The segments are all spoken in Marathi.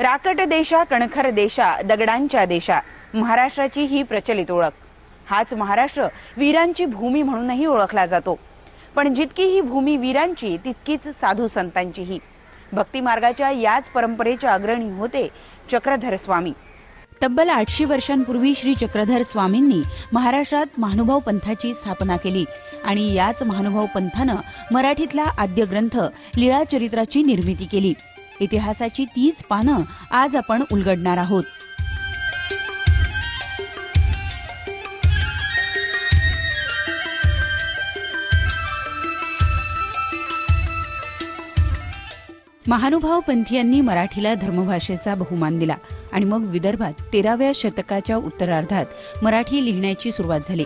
राकट देशा कणखर देशा दगडांच्या देशा. महाराष्ट्राची ही प्रचलित ओळख. हाच महाराष्ट्र वीरांची भूमी म्हणूनही ओळखला जातो. पण जितकी ही भूमी वीरांची तितकीच साधू संतांचीही. भक्ती मार्गाच्या याच परंपरेच्या अग्रणी होते चक्रधर स्वामी. तब्बल आठशे वर्षांपूर्वी श्री चक्रधर स्वामींनी महाराष्ट्रात महानुभाव पंथाची स्थापना केली आणि याच महानुभाव पंथानं मराठीतला आद्य ग्रंथ लीळाचरित्राची निर्मिती केली. इतिहासाची तीच पानं आज आपण उलगडणार आहोत. महानुभाव पंथीयांनी मराठीला धर्मभाषेचा बहुमान दिला आणि मग विदर्भात तेराव्या शतकाच्या उत्तरार्धात मराठी लिहिण्याची सुरुवात झाली.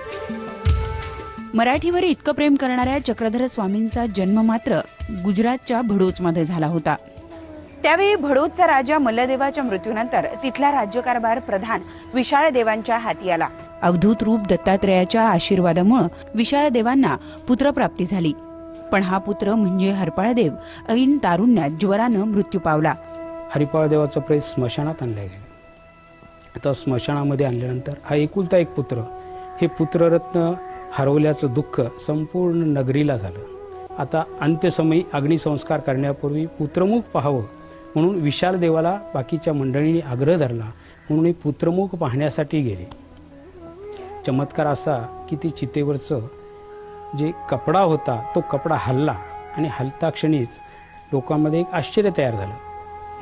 मराठीवर इतकं प्रेम करणाऱ्या चक्रधर स्वामींचा जन्म मात्र गुजरातच्या भडोचमध्ये झाला होता. त्यावेळी भडूतचा राजा मल्लदेवाच्या मृत्यूनंतर तिथला राज्यकारभार प्रधान विशाळदेवांच्या हाती आला. अवधूत रूप दत्तात्रेयाच्या आशीर्वादामुळे विशाळदेवांना पुत्रप्राप्ती झाली. पण हा पुत्र म्हणजे हरपाळदेव ऐन तारुण्यात ज्वरानं मृत्यू पावला. हरिपाळदेवाचा प्रेस प्रेत स्मशानात आणलं गेलं. आता स्मशानामध्ये आणल्यानंतर हा एकुलता एक पुत्र हे पुत्ररत्न हरवल्याचं दुःख संपूर्ण नगरीला झालं. आता अंत्यसमयी अग्निसंस्कार करण्यापूर्वी पुत्रमुख पाहावं म्हणून विशाल देवाला बाकीच्या मंडळींनी आग्रह धरला म्हणून हे पुत्रमुख पाहण्यासाठी गेले. चमत्कार असा की ती चितेवरचं जे कपडा होता तो कपडा हल्ला आणि हलता क्षणीच लोकांमध्ये एक आश्चर्य तयार झालं.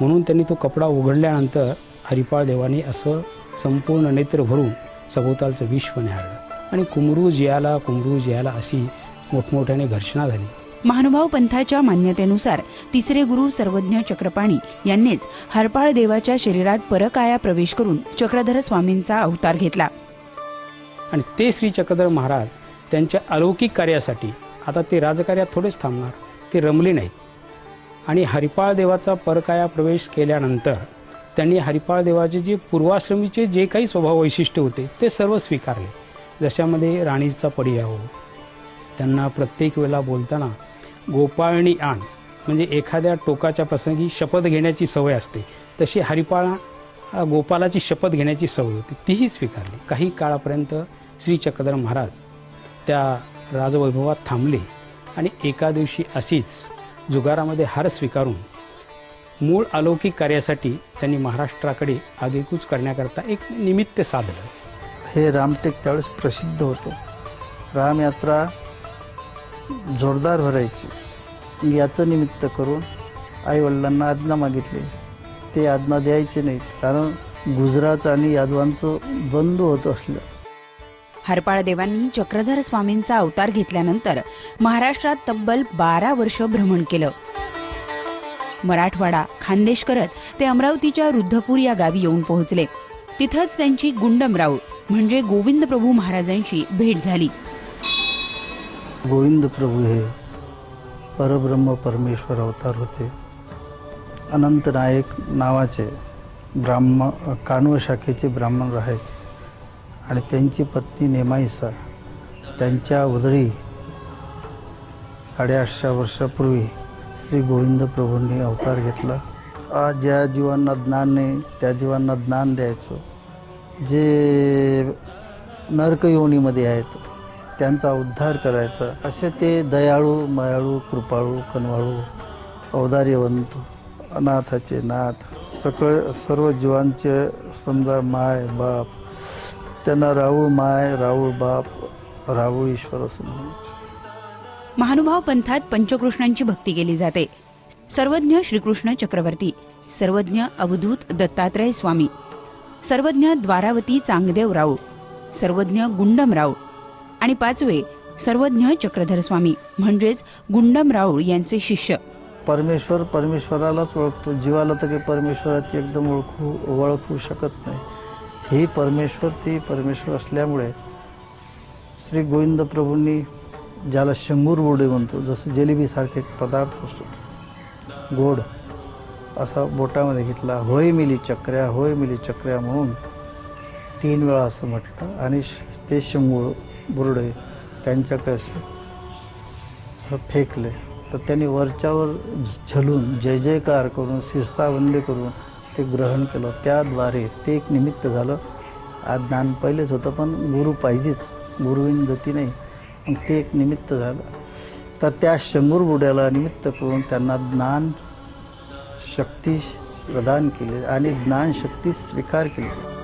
म्हणून त्यांनी तो कपडा उघडल्यानंतर हरिपाळ देवाने असं संपूर्ण नेत्र भरून सभोवतालचं विश्व न्याहाळलं आणि कुमरू जियाला कुमरू जियाला अशी मोठमोठ्याने घर्षणा झाली. महानुभाव पंथाच्या मान्यतेनुसार तिसरे गुरु सर्वज्ञ चक्रपाणी यांनीच हरपाळ देवाच्या शरीरात परकाया प्रवेश करून चक्रधर स्वामींचा अवतार घेतला. आणि ते श्री चक्रधर महाराज त्यांच्या अलौकिक कार्यासाठी आता ते राजकार्यात थोडेच थांबणार ते रमले नाहीत. आणि हरिपाळ देवाचा परकाया प्रवेश केल्यानंतर त्यांनी हरिपाळ देवाचे जे पूर्वाश्रमीचे जे काही स्वभाव वैशिष्ट्य होते ते सर्व स्वीकारले. जशामध्ये राणीचा पर्याय हो, त्यांना प्रत्येक वेळेला बोलताना गोपाळणी आण म्हणजे एखाद्या टोकाच्या प्रसंगी शपथ घेण्याची सवय असते. तशी हरिपाळा गोपालाची शपथ घेण्याची सवय होती. तीही स्वीकारली. काही काळापर्यंत श्री चक्रधर महाराज त्या राजवैभवात थांबले आणि एका दिवशी अशीच जुगारामध्ये हार स्वीकारून मूळ अलौकिक कार्यासाठी त्यांनी महाराष्ट्राकडे आगेकूच करण्याकरता एक निमित्त साधलं. हे रामटेक त्यावेळेस प्रसिद्ध होतं. रामयात्रा जोरदार भरायची. याचं निमित्त करून आईवडिलांना आज्ञा मागितले. ते आज्ञा द्यायचे नाहीत कारण गुजरात आणि यादवांचं द्वंद्व होत असलं. हरपाळ देवांनी चक्रधर स्वामींचा अवतार घेतल्यानंतर महाराष्ट्रात तब्बल बारा वर्ष भ्रमण केलं. मराठवाडा खानदेश करत ते अमरावतीच्या रुद्धपूर या गावी येऊन पोहोचले. तिथंच त्यांची गुंडमराव म्हणजे गोविंद प्रभू महाराजांशी भेट झाली. गोविंद प्रभू हे परब्रह्म परमेश्वर अवतार होते. अनंत नायक नावाचे ब्राह्मण कानव शाखेचे ब्राह्मण राहायचे. आणि त्यांची पत्नी नेमाईसा त्यांच्या उदरी साडेआठशे वर्षापूर्वी श्री गोविंद प्रभूंनी अवतार घेतला. आज ज्या जीवांना ज्ञान नाही त्या जीवांना ज्ञान द्यायचं. जे नरकयोनीमध्ये आहेत त्यांचा उद्धार करायचा. असे ते दयाळू मयाळू कृपाळू कनवाळू औदार्यवंत अनाथाचे नाथ सगळं सर्व जीवांचे समजा माय बाप त्यांना राऊळ माय राऊळ बाप राऊळ ईश्वर असं म्हणायचे. महानुभाव पंथात पंचकृष्णांची भक्ती केली जाते. सर्वज्ञ श्रीकृष्ण चक्रवर्ती सर्वज्ञ अवधूत दत्तात्रय स्वामी सर्वज्ञ द्वारावती चांगदेव राऊळ सर्वज्ञ गुंडमराव आणि पाचवे सर्वज्ञ चक्रधर स्वामी म्हणजेच गुंडम राऊळ यांचे शिष्य. परमेश्वर परमेश्वरालाच ओळखतो. जीवाला तर काही परमेश्वराची एकदम ओळखू ओळखू शकत नाही. ही परमेश्वर ती परमेश्वर असल्यामुळे श्री गोविंद प्रभूंनी ज्याला शंभूर बोडे म्हणतो जसं जिलेबीसारखे एक पदार्थ असतो गोड असा बोटामध्ये घेतला होय मिली चक्र्या होय मिली चक्र्या म्हणून तीन वेळा असं म्हटलं आणि श- ते शंभूर बुरडे त्यांच्याकडे असे असं फेकले. तर त्यांनी वरच्यावर झलून जय जयकार करून शिरसावंदे करून ते ग्रहण केलं. त्याद्वारे ते एक निमित्त झालं. आज ज्ञान पहिलेच होतं पण गुरु पाहिजेच. गुरुविन गती नाही. मग ते एक निमित्त झालं. तर त्या शंभूर बुड्याला निमित्त करून त्यांना ज्ञान शक्ती प्रदान केली आणि ज्ञानशक्ती स्वीकार केली.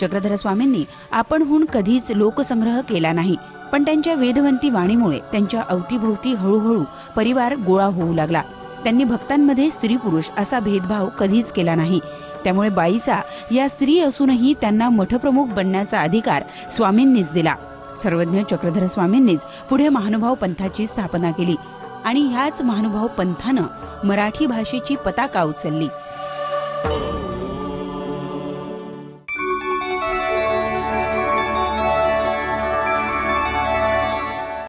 चक्रधर स्वामींनी आपणहून कधीच लोकसंग्रह केला नाही पण त्यांच्या वेदवंती वाणीमुळे त्यांच्या अवतीभोवती हळूहळू परिवार गोळा होऊ लागला. त्यांनी भक्तांमध्ये स्त्री पुरुष असा भेदभाव कधीच केला नाही. त्यामुळे बाईसा या स्त्री असूनही त्यांना मठप्रमुख बनण्याचा अधिकार स्वामींनीच दिला. सर्वज्ञ चक्रधर स्वामींनीच पुढे महानुभाव पंथाची स्थापना केली आणि ह्याच महानुभाव पंथानं मराठी भाषेची पताका उचलली.